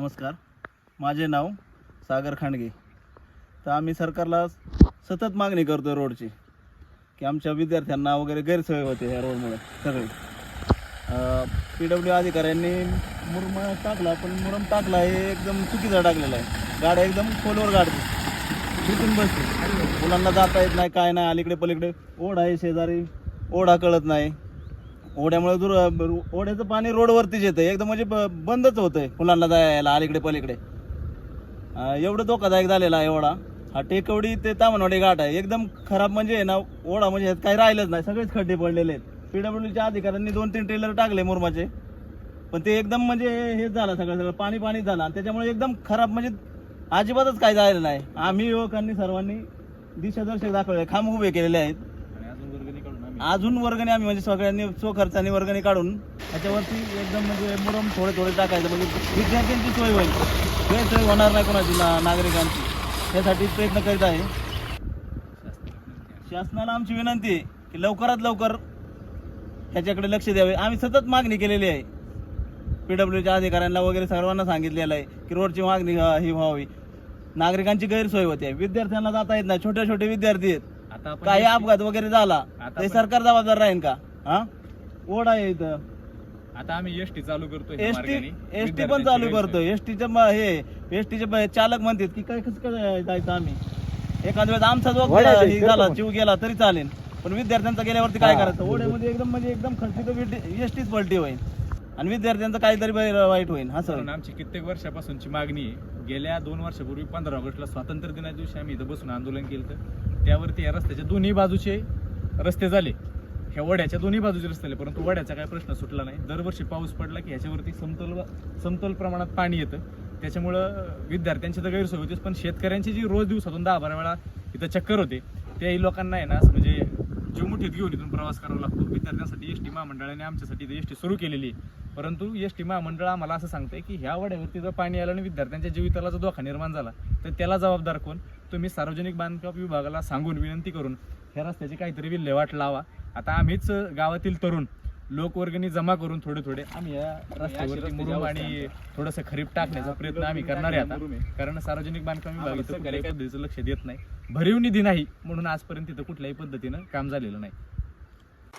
नमस्कार. माझे नाव सागर खांडगे. तर आम्ही सरकारला सतत मागणी करतो रोडची की आमच्या विद्यार्थ्यांना वगैरे गैरसोय होते ह्या रोडमुळे सगळी. पी डब्ल्यू अधिकाऱ्यांनी मुरम टाकला पण मुरम टाकला हे एकदम चुकीचा टाकलेला आहे. गाड्या एकदम खोलवर गाडते. तिथून बसते. मुलांना जाता येत नाही काय नाही अलीकडे पलीकडे ओढ आहे शेजारी ओढा कळत नाही. ओढ्यामुळे दूर ओढ्याचं पाणी रोडवरतीच येतं एकदम म्हणजे ब- बंदच होतंय फुलांना जायला अलीकडे पलीकडे. अं, एवढं धोकादायक झालेला आहे ओढा. हा टेकवडी ते तामणवाडी घाट आहे. एकदम खराब म्हणजे आहे ना ओढा म्हणजे ह्यात काही राहिलंच नाही. सगळेच खड्डे पडलेले आहेत. पीडब्ल्यूच्या अधिकाऱ्यांनी दोन तीन ट्रेलर टाकले मुरमाचे. पण ते एकदम म्हणजे हेच झालं सगळं सगळं पाणी पाणी झालं. आणि त्याच्यामुळे एकदम खराब म्हणजे अजिबातच काही झालेलं नाही. आम्ही युवकांनी सर्वांनी दिशादर्शक दाखवले खांब उभे केलेले आहेत. अजून वर्गणी आम्ही म्हणजे सगळ्यांनी स्वखर्चाने वर्गणी काढून त्याच्यावरती एकदम म्हणजे मुरम थोडे थोडे टाकायचं. म्हणजे विद्यार्थ्यांची सोय होईल. गैरसोय होणार नाही कोणाची ना नागरिकांची. त्यासाठी प्रयत्न करीत आहे. शासनाला आमची विनंती आहे की लवकरात लवकर ह्याच्याकडे लक्ष द्यावे. आम्ही सतत मागणी केलेली आहे. पी डब्ल्यूच्या अधिकाऱ्यांना वगैरे सर्वांना सांगितलेलं आहे की रोडची मागणी ही व्हावी. नागरिकांची गैरसोय होते. विद्यार्थ्यांना जाता येत नाही. छोटे छोटे विद्यार्थी आहेत. आता आपण काही अपघात वगैरे झाला आता ते आपण- सरकार जबाबदार राहील का? हा? ओढ आहे इथं. आता आम्ही एसटी चालू करतोय एस टी एस टी पण चालू करतोय. एस टीचं हे एस टीचे चालक म्हणतात की काय कसं काय जायचं आम्ही? एखाद्या वेळेस आमचा जो हे झाला जीव गेला तरी चालेल. पण विद्यार्थ्यांचा गेल्यावरती काय करायचं? ओढ्यामध्ये एकदम म्हणजे एकदम खर्चिक एस टीच पलटी होईल. आणि विद्यार्थ्यांचं काहीतरी वाईट होईल. हा सर. कारण आमची कित्येक वर्षापासूनची मागणी आहे. गेल्या दोन वर्षापूर्वी पंधरा ऑगस्टला स्वातंत्र्य दिना दिवशी आम्ही इथं बसून आंदोलन केलं तर त्यावरती या रस्त्याच्या दोन्ही बाजूचे रस्ते झाले. ह्या वड्याच्या दोन्ही बाजूचे रस्ते झाले परंतु वड्याचा काय प्रश्न सुटला नाही. दरवर्षी पाऊस पडला की ह्याच्यावरती समतोल समतोल प्रमाणात पाणी येतं. त्याच्यामुळं विद्यार्थ्यांची तर गैरसोय होतीच पण शेतकऱ्यांची जी रोज दिवसातून दहा बारा वेळा इथं चक्कर होते त्याही लोकांना आहे ना असं म्हणजे जीव मुठीत घेऊन इथून प्रवास करावा लागतो. विद्यार्थ्यांसाठी एस टी महामंडळाने आमच्यासाठी एस टी सुरू केलेली आहे. परंतु एस टी महामंडळ आम्हाला असं सांगतंय की ह्या वड्यावरती जर पाणी आलं आणि विद्यार्थ्यांच्या जीविताला जो धोका निर्माण झाला तर त्याला जबाबदार कोण? तुम्ही सार्वजनिक बांधकाम विभागाला सांगून विनंती करून ह्या रस्त्याची काहीतरी विल्हेवाट लावा. आता आम्हीच गावातील तरुण लोकवर्गणी जमा करून थोडे थोडे आम्ही या रस्त्यावरती मुरुम आणि थोडंसं खरीप टाकण्याचा प्रयत्न आम्ही करणार आहे आता. कारण सार्वजनिक बांधकाम विभाग इथं कुठल्याही पद्धतीचं लक्ष देत नाही. भरीव निधी नाही म्हणून आजपर्यंत तिथं कुठल्याही पद्धतीनं काम झालेलं नाही.